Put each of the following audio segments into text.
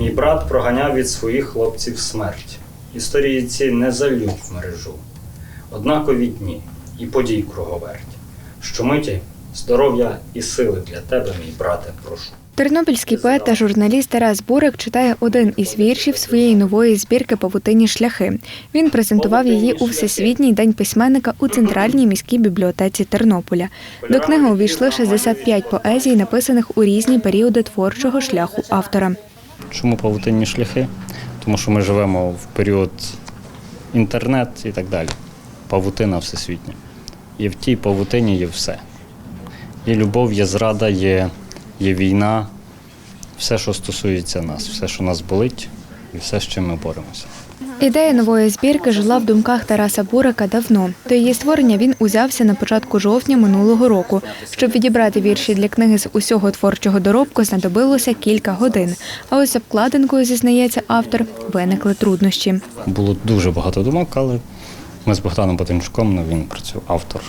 Мій брат проганяв від своїх хлопців смерть. Історії ці не залють в мережу. Однакові дні і подій круговерть. Щомиті здоров'я і сили для тебе, мій брате, прошу. Тернопільський поет та журналіст Тарас Бурик читає один із віршів своєї нової збірки Павутині шляхи. Він презентував її у Всесвітній день письменника у центральній міській бібліотеці Тернополя. До книги увійшли 65 поезій, написаних у різні періоди творчого шляху автора. Чому павутинні шляхи? Тому що ми живемо в період інтернет і так далі. Павутина всесвітня. І в тій павутині є все. Є любов, є зрада, є, є війна, все, що стосується нас, все, що нас болить, і все, з чим ми боремося. Ідея нової збірки жила в думках Тараса Бурика давно. До її створення він узявся на початку жовтня минулого року. Щоб відібрати вірші для книги з усього творчого доробку, знадобилося кілька годин. А ось з обкладинкою, зізнається автор, виникли труднощі. Було дуже багато думок, але ми з Богданом Ботинчуком, ну, він працює автор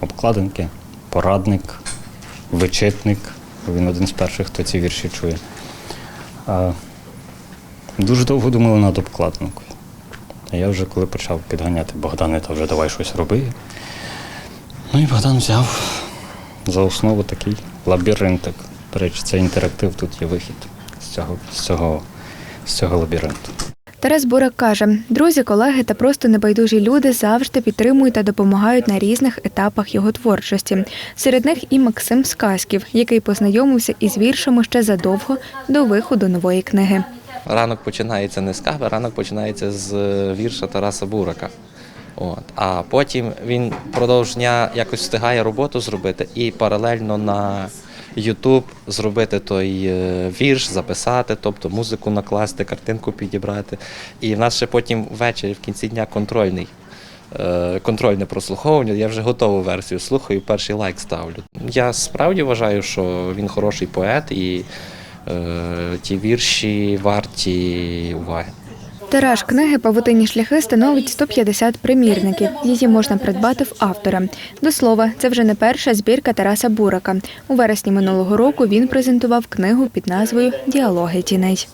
обкладинки, порадник, вичитник. Він один з перших, хто ці вірші чує. Дуже довго думали над обкладинкою. А я вже коли почав підганяти Богдане, та вже давай щось роби. Ну і Богдан взяв за основу такий лабіринтик. До речі, це інтерактив, тут є вихід з цього, з цього, з цього лабіринту. Тарас Бурак каже: друзі, колеги та просто небайдужі люди завжди підтримують та допомагають на різних етапах його творчості. Серед них і Максим Сказків, який познайомився із віршами ще задовго до виходу нової книги. Ранок починається не з кави, ранок починається з е, вірша Тараса Бурака. От. А потім він впродовж дня якось встигає роботу зробити і паралельно на YouTube зробити той е, вірш, записати, тобто музику накласти, картинку підібрати. І в нас ще потім ввечері в кінці дня контрольний. е, Контрольне прослуховування, я вже готову версію слухаю, перший лайк ставлю. Я справді вважаю, що він хороший поет і ті вірші варті уваги. Тираж книги Павутинні шляхи становить 150 примірників. Її можна придбати в автора. До слова, це вже не перша збірка Тараса Бурака. У вересні минулого року він презентував книгу під назвою Діалоги тіней.